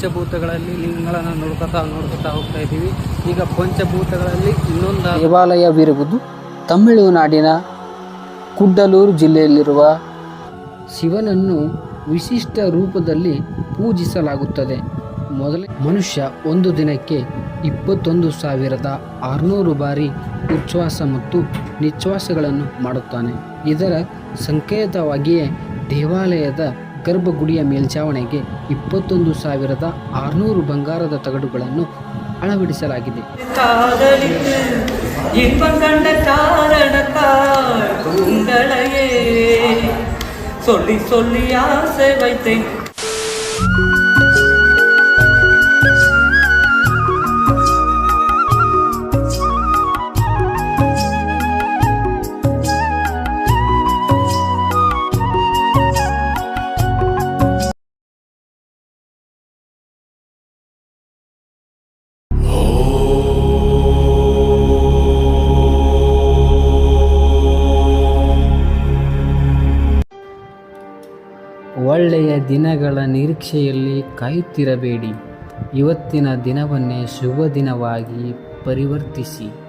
ಪಂಚಭೂತಗಳಲ್ಲಿ ಲಿಂಗಗಳನ್ನು ನೋಡ್ಕೊತಾ ನೋಡ್ಕೊತಾ ಹೋಗ್ತಾ ಇದ್ದೀವಿ. ಈಗ ಪಂಚಭೂತಗಳಲ್ಲಿ ಇನ್ನೊಂದು ದೇವಾಲಯವಿರುವುದು ತಮಿಳುನಾಡಿನ ಕುಡ್ಡಲೂರು ಜಿಲ್ಲೆಯಲ್ಲಿರುವ ಶಿವನನ್ನು ವಿಶಿಷ್ಟ ರೂಪದಲ್ಲಿ ಪೂಜಿಸಲಾಗುತ್ತದೆ. ಮೊದಲ ಮನುಷ್ಯ ಒಂದು ದಿನಕ್ಕೆ ಇಪ್ಪತ್ತೊಂದು ಸಾವಿರದ ಆರುನೂರು ಬಾರಿ ಉಚ್ಛ್ವಾಸ ಮತ್ತು ನಿಶ್ವಾಸಗಳನ್ನು ಮಾಡುತ್ತಾನೆ. ಇದರ ಸಂಕೇತವಾಗಿಯೇ ದೇವಾಲಯದ ಗರ್ಭಗುಡಿಯ ಮೇಲ್ಛಾವಣಿಗೆ ಇಪ್ಪತ್ತೊಂದು ಸಾವಿರದ ಆರುನೂರು ಬಂಗಾರದ ತಗಡುಗಳನ್ನು ಅಳವಡಿಸಲಾಗಿದೆ காதலித்து இன்பம் கண்ட காரணத்தால் உங்களையே சொல்லி சொல்லி ஆசை வைத்தேன் ಒಳ್ಳೆಯ ದಿನಗಳ ನಿರೀಕ್ಷೆಯಲ್ಲಿ ಕಾಯುತ್ತಿರಬೇಡಿ. ಇವತ್ತಿನ ದಿನವನ್ನೇ ಶುಭ ದಿನವಾಗಿ ಪರಿವರ್ತಿಸಿ.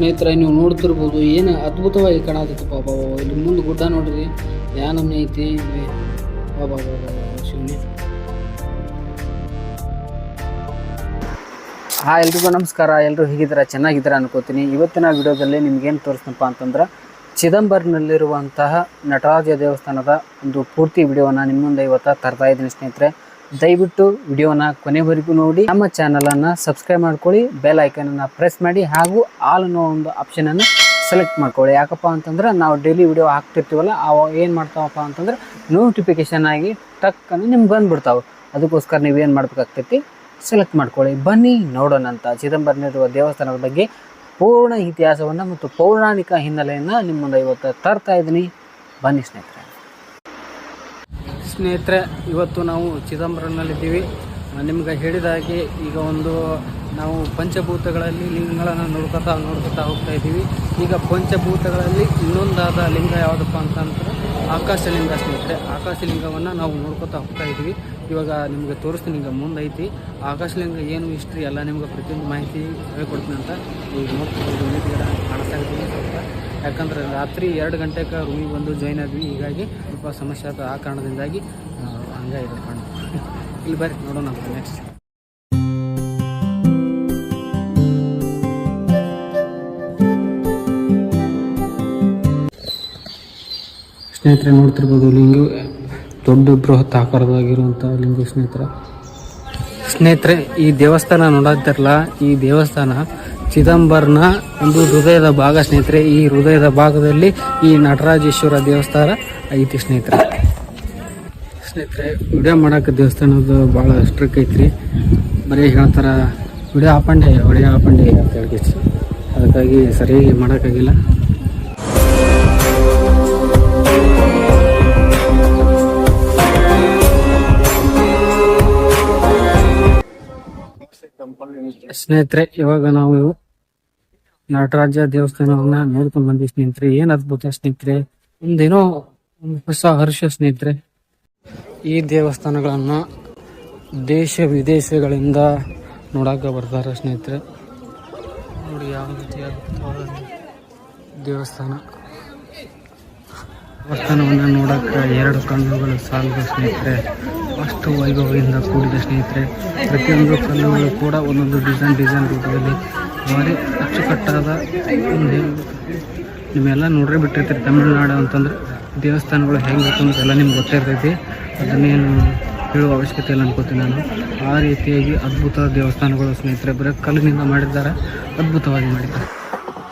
ಸ್ನೇಹಿತರೆ, ನೀವು ನೋಡ್ತಿರ್ಬೋದು, ಏನು ಅದ್ಭುತವಾಗಿ ಕಾಣತೈತಿ ಪಾಪ. ಇಲ್ಲಿ ಮುಂದೆ ಗುಡ್ಡ ನೋಡ್ರಿ. ಯಾ ನಮ್ನೆ ಐತಿ. ಹಾಂ, ಎಲ್ರಿಗೂ ನಮಸ್ಕಾರ. ಎಲ್ಲರೂ ಹೇಗಿದ್ದೀರಾ? ಚೆನ್ನಾಗಿದ್ದೀರಾ ಅನ್ಕೋತೀನಿ. ಇವತ್ತಿನ ವಿಡಿಯೋದಲ್ಲಿ ನಿಮ್ಗೇನು ತೋರಿಸ್ತಪ್ಪ ಅಂತಂದ್ರೆ, ಚಿದಂಬರ್ನಲ್ಲಿರುವಂತಹ ನಟರಾಜ ದೇವಸ್ಥಾನದ ಒಂದು ಪೂರ್ತಿ ವಿಡಿಯೋನ ನಿಮ್ಮ ಮುಂದೆ ಇವತ್ತು ತರ್ತಾ ಇದ್ದೀನಿ ಸ್ನೇಹಿತರೆ. ದಯವಿಟ್ಟು ವಿಡಿಯೋನ ಕೊನೆವರೆಗೂ ನೋಡಿ. ನಮ್ಮ ಚಾನಲನ್ನು ಸಬ್ಸ್ಕ್ರೈಬ್ ಮಾಡ್ಕೊಳ್ಳಿ ಬೆಲ್ ಐಕನನ್ನು ಪ್ರೆಸ್ ಮಾಡಿ, ಹಾಗೂ ಆಲ್ ಅನ್ನೋ ಒಂದು ಆಪ್ಷನನ್ನು ಸೆಲೆಕ್ಟ್ ಮಾಡ್ಕೊಳ್ಳಿ. ಯಾಕಪ್ಪ ಅಂತಂದ್ರೆ ನಾವು ಡೈಲಿ ವಿಡಿಯೋ ಹಾಕ್ತಿರ್ತೀವಲ್ಲ ಅವು ಏನು ಮಾಡ್ತಾವಪ್ಪ ಅಂತಂದ್ರೆ ನೋಟಿಫಿಕೇಶನ್ ಆಗಿ ಟಕ್ಕನ್ನು ನಿಮ್ಗೆ ಬಂದ್ಬಿಡ್ತಾವೆ. ಅದಕ್ಕೋಸ್ಕರ ನೀವೇನು ಮಾಡ್ಬೇಕಾಗ್ತೈತಿ? ಸೆಲೆಕ್ಟ್ ಮಾಡ್ಕೊಳ್ಳಿ. ಬನ್ನಿ ನೋಡೋಣ ಅಂತ ಚಿದಂಬರನಿರುವ ದೇವಸ್ಥಾನದ ಬಗ್ಗೆ ಪೂರ್ಣ ಇತಿಹಾಸವನ್ನು ಮತ್ತು ಪೌರಾಣಿಕ ಹಿನ್ನೆಲೆಯನ್ನು ನಿಮ್ಮ ಮುಂದೆ ಇವತ್ತು ತರ್ತಾ ಇದ್ದೀನಿ. ಬನ್ನಿ ಸ್ನೇಹಿತರೆ. ಸ್ನೇಹಿತರೆ, ಇವತ್ತು ನಾವು ಚಿದಂಬರಂನಲ್ಲಿದ್ದೀವಿ ನಿಮ್ಗೆ ಹೇಳಿದ ಹಾಗೆ ಈಗ ಒಂದು ನಾವು ಪಂಚಭೂತಗಳಲ್ಲಿ ಲಿಂಗಗಳನ್ನು ನೋಡ್ಕೊತಾ ನೋಡ್ಕೊತಾ ಹೋಗ್ತಾ ಇದ್ದೀವಿ. ಈಗ ಪಂಚಭೂತಗಳಲ್ಲಿ ಇನ್ನೊಂದಾದ ಲಿಂಗ ಯಾವುದಪ್ಪ ಅಂತಂದ್ರೆ ಆಕಾಶಲಿಂಗ ಸ್ನೇಹಿತರೆ. ಆಕಾಶಲಿಂಗವನ್ನು ನಾವು ನೋಡ್ಕೊತಾ ಹೋಗ್ತಾ ಇದ್ದೀವಿ. ಇವಾಗ ನಿಮಗೆ ತೋರಿಸ್ತೀನಿ, ಈಗ ಮುಂದೈತಿ. ಆಕಾಶಲಿಂಗ ಏನು ಹಿಸ್ಟ್ರಿ ಎಲ್ಲ ನಿಮ್ಗೆ ಪ್ರತಿಯೊಂದು ಮಾಹಿತಿ ಹೇಳ್ಕೊಡ್ತೀನಿ ಅಂತ. ಈಗ ನೀಟ್ಗೆಲ್ಲ ಕಾಣಿಸ್ತಾ ಇದ್ದೀನಿ ಸ್ವಲ್ಪ. ಯಾಕಂದ್ರೆ ರಾತ್ರಿ ಎರಡು ಗಂಟೆಗೆ ರೂಮಿಗೆ ಬಂದು ಜಾಯ್ನ್ ಆದ್ವಿ. ಹೀಗಾಗಿ ಸ್ವಲ್ಪ ಸಮಸ್ಯೆ ಆದ ಆ ಕಾರಣದಿಂದಾಗಿ ಹಂಗ ಇದು ಕಾಣ. ಇಲ್ಲಿ ಬರ್ರಿ, ನೋಡೋಣ ನೆಕ್ಸ್ಟ್ ಸ್ನೇಹಿತರೆ, ನೋಡ್ತಿರ್ಬೋದು ಲಿಂಗು, ದೊಡ್ಡ ಬೃಹತ್ ಆಕಾರದಾಗಿರುವಂಥ ಲಿಂಗು ಸ್ನೇಹಿತರ. ಸ್ನೇಹಿತರೆ, ಈ ದೇವಸ್ಥಾನ ನೋಡತ್ತಿರಲ್ಲ ಈ ದೇವಸ್ಥಾನ ಚಿದಂಬರ್ನ ಒಂದು ಹೃದಯದ ಭಾಗ, ಸ್ನೇಹಿತರೆ, ಈ ಹೃದಯದ ಭಾಗದಲ್ಲಿ ಈ ನಟರಾಜೇಶ್ವರ ದೇವಸ್ಥಾನ ಐತಿ, ಸ್ನೇಹಿತರೆ. ಸ್ನೇಹಿತರೆ ವಿಡಿಯೋ ಮಾಡಕ್ಕೆ ದೇವಸ್ಥಾನದ ಭಾಳ ಸ್ಟ್ರಿಕ್ ಐತ್ರಿ. ಬರೀ ಹೇಳ್ತಾರ ವಿಡಿಯೋ ಹಾಪಂಡೆ ಹೊಡೆಯ ಹಾಪಂಡೆ ಅಂತ ಹೇಳಿ ಅದಕ್ಕಾಗಿ ಸರಿಯಾಗಿ ಮಾಡೋಕ್ಕಾಗಿಲ್ಲ. ಸ್ನೇಹಿತರೆ, ಇವಾಗ ನಾವು ನಟರಾಜ ದೇವಸ್ಥಾನವನ್ನ ನೋಡ್ಕೊಂಡ್ ಬಂದ್ವಿ ಸ್ನೇಹಿತರೆ. ಏನ್ ಅದ್ಭುತ ಸ್ನೇಹಿತರೆ. ಒಂದೇನೋ ಒಂದು ಹೊಸ ಹರ್ಷ ಸ್ನೇಹಿತರೆ. ಈ ದೇವಸ್ಥಾನಗಳನ್ನ ದೇಶ ವಿದೇಶಗಳಿಂದ ನೋಡಾಕ ಬರ್ತಾರೆ ಸ್ನೇಹಿತರೆ. ನೋಡಿ ಯಾವ ರೀತಿಯ ಅದ್ಭುತವಾದ ದೇವಸ್ಥಾನ. ದೇವಸ್ಥಾನವನ್ನು ನೋಡೋಕೆ ಎರಡು ಕಣ್ಣುಗಳು ಸಾಲದು ಸ್ನೇಹಿತರೆ, ಅಷ್ಟು ವೈಭವದಿಂದ ಕೂಡಿದ ಸ್ನೇಹಿತರೆ. ಪ್ರತಿಯೊಂದು ಕಲ್ಲುಗಳು ಕೂಡ ಒಂದೊಂದು ಡಿಸೈನ್ ಡಿಸೈನ್ ರೂಪದಲ್ಲಿ ಭಾರಿ ಅಚ್ಚುಕಟ್ಟಾದ ಒಂದು ನಿಮ್ಮೆಲ್ಲ ನೋಡ್ರೆ ಬಿಟ್ಟಿರ್ತೀರಿ ತಮಿಳುನಾಡು ಅಂತಂದ್ರೆ ದೇವಸ್ಥಾನಗಳು ಹೆಂಗೆ ಅಂತ ಎಲ್ಲ ನಿಮ್ಗೆ ಗೊತ್ತಿರ್ತೈತಿ. ಅದನ್ನೇನು ಹೇಳುವ ಅವಶ್ಯಕತೆ ಇಲ್ಲ ಅನ್ಕೋತೀನಿ ನಾನು. ಆ ರೀತಿಯಾಗಿ ಅದ್ಭುತ ದೇವಸ್ಥಾನಗಳು ಸ್ನೇಹಿತರೆ, ಬರೀ ಕಲ್ಲಿನಿಂದ ಮಾಡಿದ್ದಾರೆ, ಅದ್ಭುತವಾಗಿ ಮಾಡಿದ್ದಾರೆ.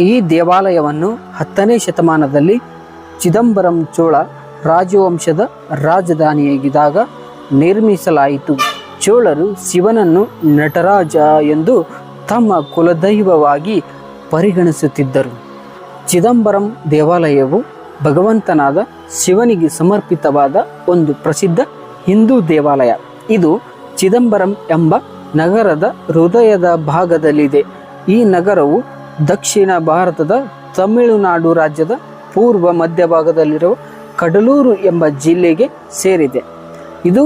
ಈ ದೇವಾಲಯವನ್ನು ಹತ್ತನೇ ಶತಮಾನದಲ್ಲಿ ಚಿದಂಬರಂ ಚೋಳ ರಾಜವಂಶದ ರಾಜಧಾನಿಯಾಗಿದ್ದಾಗ ನಿರ್ಮಿಸಲಾಯಿತು. ಚೋಳರು ಶಿವನನ್ನು ನಟರಾಜ ಎಂದು ತಮ್ಮ ಕುಲದೈವವಾಗಿ ಪರಿಗಣಿಸುತ್ತಿದ್ದರು. ಚಿದಂಬರಂ ದೇವಾಲಯವು ಭಗವಂತನಾದ ಶಿವನಿಗೆ ಸಮರ್ಪಿತವಾದ ಒಂದು ಪ್ರಸಿದ್ಧ ಹಿಂದೂ ದೇವಾಲಯ. ಇದು ಚಿದಂಬರಂ ಎಂಬ ನಗರದ ಹೃದಯದ ಭಾಗದಲ್ಲಿದೆ. ಈ ನಗರವು ದಕ್ಷಿಣ ಭಾರತದ ತಮಿಳುನಾಡು ರಾಜ್ಯದ ಪೂರ್ವ ಮಧ್ಯಭಾಗದಲ್ಲಿರುವ ಕಡಲೂರು ಎಂಬ ಜಿಲ್ಲೆಗೆ ಸೇರಿದೆ. ಇದು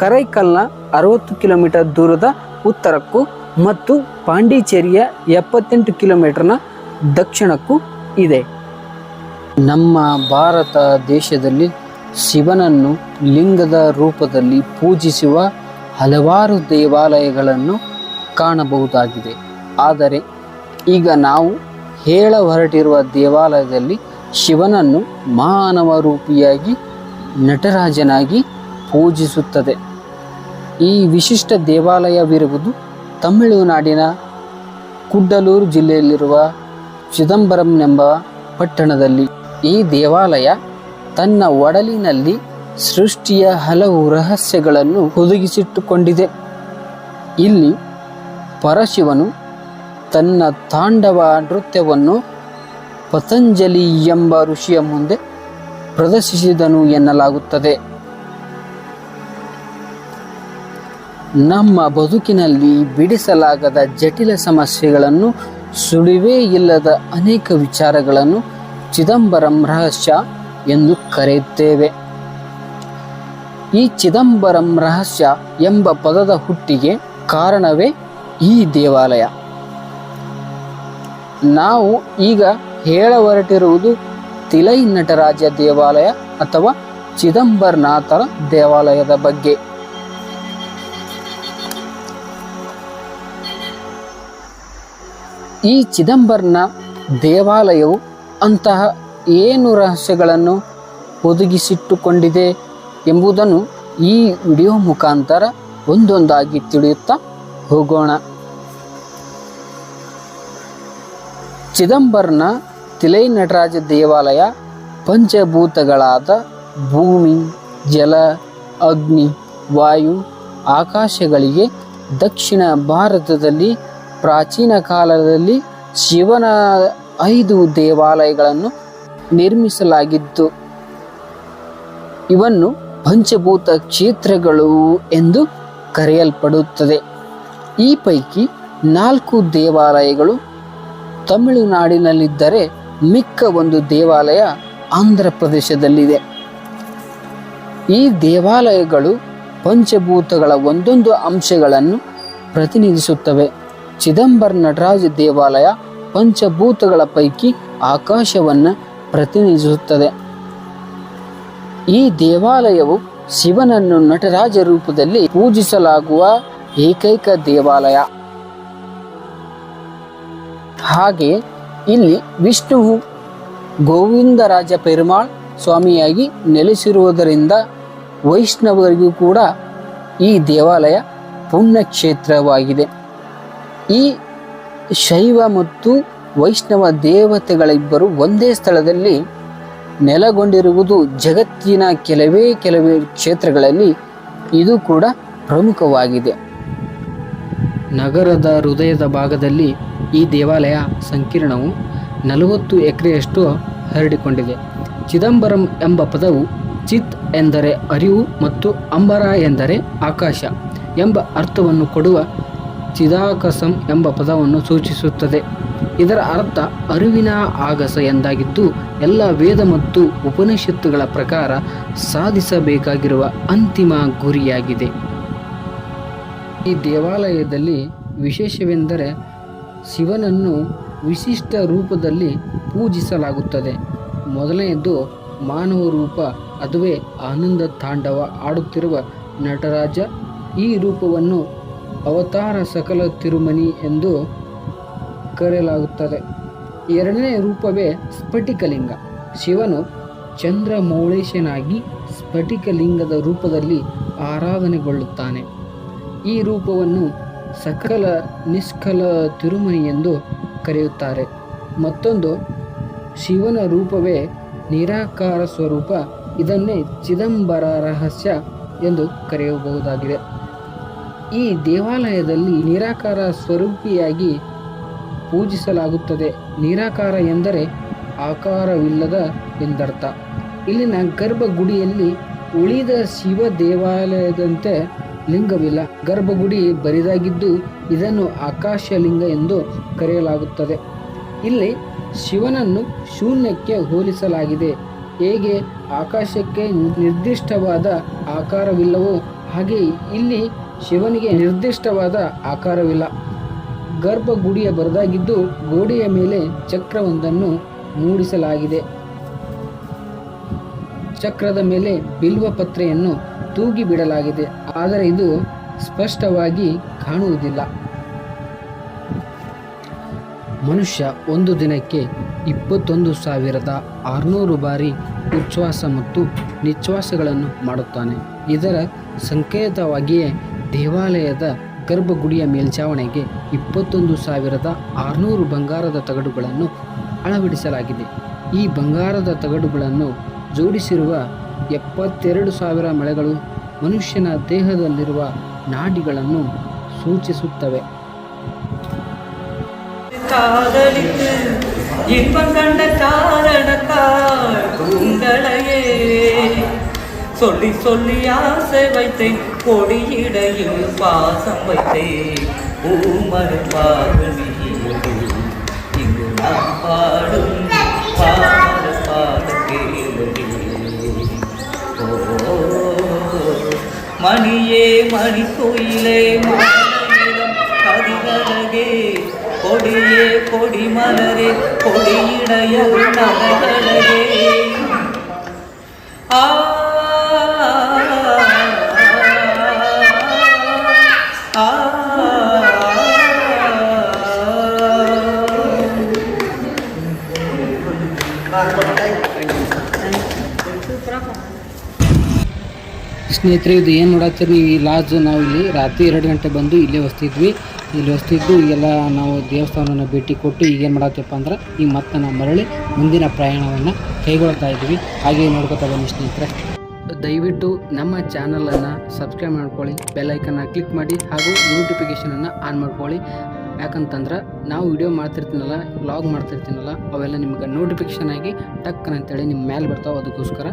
ಕರೈಕಲ್ನ ಅರವತ್ತು ಕಿಲೋಮೀಟರ್ ದೂರದ ಉತ್ತರಕ್ಕೂ ಮತ್ತು ಪಾಂಡಿಚೇರಿಯ ಎಪ್ಪತ್ತೆಂಟು ಕಿಲೋಮೀಟರ್ನ ದಕ್ಷಿಣಕ್ಕೂ ಇದೆ. ನಮ್ಮ ಭಾರತ ದೇಶದಲ್ಲಿ ಶಿವನನ್ನು ಲಿಂಗದ ರೂಪದಲ್ಲಿ ಪೂಜಿಸುವ ಹಲವಾರು ದೇವಾಲಯಗಳನ್ನು ಕಾಣಬಹುದಾಗಿದೆ. ಆದರೆ ಈಗ ನಾವು ಹೇಳ ಹೊರಟಿರುವ ದೇವಾಲಯದಲ್ಲಿ ಶಿವನನ್ನು ಮಾನವ ರೂಪಿಯಾಗಿ ನಟರಾಜನಾಗಿ ಪೂಜಿಸುತ್ತದೆ. ಈ ವಿಶಿಷ್ಟ ದೇವಾಲಯವಿರುವುದು ತಮಿಳುನಾಡಿನ ಕುಡ್ಡಲೂರು ಜಿಲ್ಲೆಯಲ್ಲಿರುವ ಚಿದಂಬರಂನೆಂಬ ಪಟ್ಟಣದಲ್ಲಿ. ಈ ದೇವಾಲಯ ತನ್ನ ಒಡಲಿನಲ್ಲಿ ಸೃಷ್ಟಿಯ ಹಲವು ರಹಸ್ಯಗಳನ್ನು ಹುದುಗಿಸಿಟ್ಟುಕೊಂಡಿದೆ. ಇಲ್ಲಿ ಪರಶಿವನು ತನ್ನ ತಾಂಡವ ನೃತ್ಯವನ್ನು ಪತಂಜಲಿ ಎಂಬ ಋಷಿಯ ಮುಂದೆ ಪ್ರದರ್ಶಿಸಿದನು ಎನ್ನಲಾಗುತ್ತದೆ. ನಮ್ಮ ಬದುಕಿನಲ್ಲಿ ಬಿಡಿಸಲಾಗದ ಜಟಿಲ ಸಮಸ್ಯೆಗಳನ್ನು, ಸುಳಿವೇ ಇಲ್ಲದ ಅನೇಕ ವಿಚಾರಗಳನ್ನು ಚಿದಂಬರಂ ರಹಸ್ಯ ಎಂದು ಕರೆಯುತ್ತೇವೆ. ಈ ಚಿದಂಬರಂ ರಹಸ್ಯ ಎಂಬ ಪದದ ಹುಟ್ಟಿಗೆ ಕಾರಣವೇ ಈ ದೇವಾಲಯ. ನಾವು ಈಗ ಹೇಳ ಹೊರಟಿರುವುದು ತಿಲೈ ನಟರಾಜ ದೇವಾಲಯ ಅಥವಾ ಚಿದಂಬರನಾಥರ ದೇವಾಲಯದ ಬಗ್ಗೆ. ಈ ಚಿದಂಬರ್ನ ದೇವಾಲಯವು ಅಂತಹ ಏನು ರಹಸ್ಯಗಳನ್ನು ಒದಗಿಸಿಟ್ಟುಕೊಂಡಿದೆ ಎಂಬುದನ್ನು ಈ ವಿಡಿಯೋ ಮುಖಾಂತರ ಒಂದೊಂದಾಗಿ ತಿಳಿಯುತ್ತಾ ಹೋಗೋಣ. ಚಿದಂಬರನ ತಿಲೈ ನಟರಾಜ ದೇವಾಲಯ ಪಂಚಭೂತಗಳಾದ ಭೂಮಿ, ಜಲ, ಅಗ್ನಿ, ವಾಯು, ಆಕಾಶಗಳಿಗೆ ದಕ್ಷಿಣ ಭಾರತದಲ್ಲಿ, ಪ್ರಾಚೀನ ಕಾಲದಲ್ಲಿ ಶಿವನ ಐದು ದೇವಾಲಯಗಳನ್ನು ನಿರ್ಮಿಸಲಾಗಿತ್ತು. ಇವನ್ನು ಪಂಚಭೂತ ಕ್ಷೇತ್ರಗಳು ಎಂದು ಕರೆಯಲ್ಪಡುತ್ತದೆ. ಈ ಪೈಕಿ ನಾಲ್ಕು ದೇವಾಲಯಗಳು ತಮಿಳುನಾಡಿನಲ್ಲಿದ್ದರೆ ಮಿಕ್ಕ ಒಂದು ದೇವಾಲಯ ಆಂಧ್ರ ಪ್ರದೇಶದಲ್ಲಿದೆ. ಈ ದೇವಾಲಯಗಳು ಪಂಚಭೂತಗಳ ಒಂದೊಂದು ಅಂಶಗಳನ್ನು ಪ್ರತಿನಿಧಿಸುತ್ತವೆ. ಚಿದಂಬರ ನಟರಾಜ ದೇವಾಲಯ ಪಂಚಭೂತಗಳ ಪೈಕಿ ಆಕಾಶವನ್ನು ಪ್ರತಿನಿಧಿಸುತ್ತದೆ. ಈ ದೇವಾಲಯವು ಶಿವನನ್ನು ನಟರಾಜ ರೂಪದಲ್ಲಿ ಪೂಜಿಸಲಾಗುವ ಏಕೈಕ ದೇವಾಲಯ. ಹಾಗೆ ಇಲ್ಲಿ ವಿಷ್ಣುವು ಗೋವಿಂದರಾಜ ಪೆರುಮಾಳ್ ಸ್ವಾಮಿಯಾಗಿ ನೆಲೆಸಿರುವುದರಿಂದ ವೈಷ್ಣವರಿಗೂ ಕೂಡ ಈ ದೇವಾಲಯ ಪುಣ್ಯಕ್ಷೇತ್ರವಾಗಿದೆ. ಈ ಶೈವ ಮತ್ತು ವೈಷ್ಣವ ದೇವತೆಗಳಿಬ್ಬರು ಒಂದೇ ಸ್ಥಳದಲ್ಲಿ ನೆಲೆಗೊಂಡಿರುವುದು ಜಗತ್ತಿನ ಕೆಲವೇ ಕೆಲವೇ ಕ್ಷೇತ್ರಗಳಲ್ಲಿ ಇದು ಕೂಡ ಪ್ರಮುಖವಾಗಿದೆ. ನಗರದ ಹೃದಯದ ಭಾಗದಲ್ಲಿ ಈ ದೇವಾಲಯ ಸಂಕೀರ್ಣವು ನಲವತ್ತು ಎಕರೆಯಷ್ಟು ಹರಡಿಕೊಂಡಿದೆ. ಚಿದಂಬರಂ ಎಂಬ ಪದವು ಚಿತ್ ಎಂದರೆ ಅರಿವು ಮತ್ತು ಅಂಬರ ಎಂದರೆ ಆಕಾಶ ಎಂಬ ಅರ್ಥವನ್ನು ಕೊಡುವ ಚಿದಾಕಸಂ ಎಂಬ ಪದವನ್ನು ಸೂಚಿಸುತ್ತದೆ. ಇದರ ಅರ್ಥ ಅರಿವಿನ ಆಗಸ ಎಂದಾಗಿದ್ದು ಎಲ್ಲ ವೇದ ಮತ್ತು ಉಪನಿಷತ್ತುಗಳ ಪ್ರಕಾರ ಸಾಧಿಸಬೇಕಾಗಿರುವ ಅಂತಿಮ ಗುರಿಯಾಗಿದೆ. ಈ ದೇವಾಲಯದಲ್ಲಿ ವಿಶೇಷವೆಂದರೆ ಶಿವನನ್ನು ವಿಶಿಷ್ಟ ರೂಪದಲ್ಲಿ ಪೂಜಿಸಲಾಗುತ್ತದೆ. ಮೊದಲನೆಯದು ಮಾನವ ರೂಪ ಅದುವೇ ಆನಂದ ತಾಂಡವ ಆಡುತ್ತಿರುವ ನಟರಾಜ. ಈ ರೂಪವನ್ನು ಅವತಾರ ಸಕಲ ತಿರುಮನಿ ಎಂದು ಕರೆಯಲಾಗುತ್ತದೆ. ಎರಡನೇ ರೂಪವೇ ಸ್ಫಟಿಕಲಿಂಗ. ಶಿವನು ಚಂದ್ರಮೌಳೇಶನಾಗಿ ಸ್ಫಟಿಕಲಿಂಗದ ರೂಪದಲ್ಲಿ ಆರಾಧನೆಗೊಳ್ಳುತ್ತಾನೆ. ಈ ರೂಪವನ್ನು ಸಕಲ ನಿಷ್ಕಲ ತಿರುಮನಿ ಎಂದು ಕರೆಯುತ್ತಾರೆ. ಮತ್ತೊಂದು, ಶಿವನ ರೂಪವೇ ನಿರಾಕಾರ ಸ್ವರೂಪ. ಇದನ್ನೇ ಚಿದಂಬರ ರಹಸ್ಯ ಎಂದು ಕರೆಯಬಹುದಾಗಿದೆ. ಈ ದೇವಾಲಯದಲ್ಲಿ ನಿರಾಕಾರ ಸ್ವರೂಪಿಯಾಗಿ ಪೂಜಿಸಲಾಗುತ್ತದೆ. ನಿರಾಕಾರ ಎಂದರೆ ಆಕಾರವಿಲ್ಲದ ಎಂದರ್ಥ. ಇಲ್ಲಿನ ಗರ್ಭಗುಡಿಯಲ್ಲಿ ಉಳಿದ ಶಿವ ದೇವಾಲಯದಂತೆ ಲಿಂಗವಿಲ್ಲ. ಗರ್ಭಗುಡಿ ಬರಿದಾಗಿದ್ದು ಇದನ್ನು ಆಕಾಶಲಿಂಗ ಎಂದು ಕರೆಯಲಾಗುತ್ತದೆ. ಇಲ್ಲಿ ಶಿವನನ್ನು ಶೂನ್ಯಕ್ಕೆ ಹೋಲಿಸಲಾಗಿದೆ. ಹೇಗೆ? ಆಕಾಶಕ್ಕೆ ನಿರ್ದಿಷ್ಟವಾದ ಆಕಾರವಿಲ್ಲವೋ ಹಾಗೆ ಇಲ್ಲಿ ಶಿವನಿಗೆ ನಿರ್ದಿಷ್ಟವಾದ ಆಕಾರವಿಲ್ಲ. ಗರ್ಭಗುಡಿಯ ಬರದಾಗಿದ್ದು ಗೋಡೆಯ ಮೇಲೆ ಚಕ್ರವೊಂದನ್ನು ಮೂಡಿಸಲಾಗಿದೆ. ಚಕ್ರದ ಮೇಲೆ ಬಿಲ್ವ ಪತ್ರೆಯನ್ನು ತೂಗಿ ಬಿಡಲಾಗಿದೆ ಆದರೆ ಇದು ಸ್ಪಷ್ಟವಾಗಿ ಕಾಣುವುದಿಲ್ಲ. ಮನುಷ್ಯ ಒಂದು ದಿನಕ್ಕೆ ಇಪ್ಪತ್ತೊಂದು ಸಾವಿರದ ಆರುನೂರು ಬಾರಿ ಉಚ್ಛ್ವಾಸ ಮತ್ತು ನಿಶ್ವಾಸಗಳನ್ನು ಮಾಡುತ್ತಾನೆ. ಇದರ ಸಂಕೇತವಾಗಿಯೇ ದೇವಾಲಯದ ಗರ್ಭಗುಡಿಯ ಮೇಲ್ಛಾವಣಿಗೆ ಇಪ್ಪತ್ತೊಂದು ಸಾವಿರದ ಆರುನೂರು ಬಂಗಾರದ ತಗಡುಗಳನ್ನು ಅಳವಡಿಸಲಾಗಿದೆ. ಈ ಬಂಗಾರದ ತಗಡುಗಳನ್ನು ಜೋಡಿಸಿರುವ ಎಪ್ಪತ್ತೆರಡು ಸಾವಿರ ಮಳೆಗಳು ಮನುಷ್ಯನ ದೇಹದಲ್ಲಿರುವ ನಾಡಿಗಳನ್ನು ಸೂಚಿಸುತ್ತವೆ காதலித்து இன்பம் கண்ட காரணத்தால் தூங்களையே சொல்லி சொல்லி ஆசை வைத்தேன் கொடியிடையில் பாசம் வைத்தேன் ஊமர் மணியே மணி கோயிலே மாநிலம் கொடியே கொடி மலரே கொடியிடைய நகரழகே ಸ್ನೇಹಿತರೆ, ಇದು ಏನು ನೋಡತ್ತೀರಿ ನೀವು? ಈ ಲಾಜ್ ನಾವು ಇಲ್ಲಿ ರಾತ್ರಿ ಎರಡು ಗಂಟೆ ಬಂದು ಇಲ್ಲೇ ಹೊಸ್ತಿದ್ವಿ ಇಲ್ಲಿ ಹೊಸ್ತಿದ್ದು ಎಲ್ಲ ನಾವು ದೇವಸ್ಥಾನವನ್ನು ಭೇಟಿ ಕೊಟ್ಟು ಈಗ ಏನು ಮಾಡತ್ತಪ್ಪ ಅಂದ್ರೆ, ಈಗ ಮತ್ತೆ ನಾವು ಮರಳಿ ಮುಂದಿನ ಪ್ರಯಾಣವನ್ನು ಕೈಗೊಳ್ತಾ ಇದ್ವಿ. ಹಾಗೆ ನೋಡ್ಕೊತಾ ಬನ್ನಿ ಸ್ನೇಹಿತರೆ. ದಯವಿಟ್ಟು ನಮ್ಮ ಚಾನಲನ್ನು ಸಬ್ಸ್ಕ್ರೈಬ್ ಮಾಡ್ಕೊಳ್ಳಿ ಬೆಲ್ಲೈಕನ್ನ ಕ್ಲಿಕ್ ಮಾಡಿ, ಹಾಗೂ ನೋಟಿಫಿಕೇಷನನ್ನು ಆನ್ ಮಾಡ್ಕೊಳ್ಳಿ. ಯಾಕಂತಂದ್ರೆ, ನಾವು ವಿಡಿಯೋ ಮಾಡ್ತಿರ್ತೀನಲ್ಲ ವ್ಲಾಗ್ ಮಾಡ್ತಿರ್ತೀನಲ್ಲ, ಅವೆಲ್ಲ ನಿಮ್ಗೆ ನೋಟಿಫಿಕೇಷನ್ ಆಗಿ ಟಕ್ಕನ್ ಅಂತೇಳಿ ನಿಮ್ಮ ಮೇಲೆ ಬರ್ತಾವೆ. ಅದಕ್ಕೋಸ್ಕರ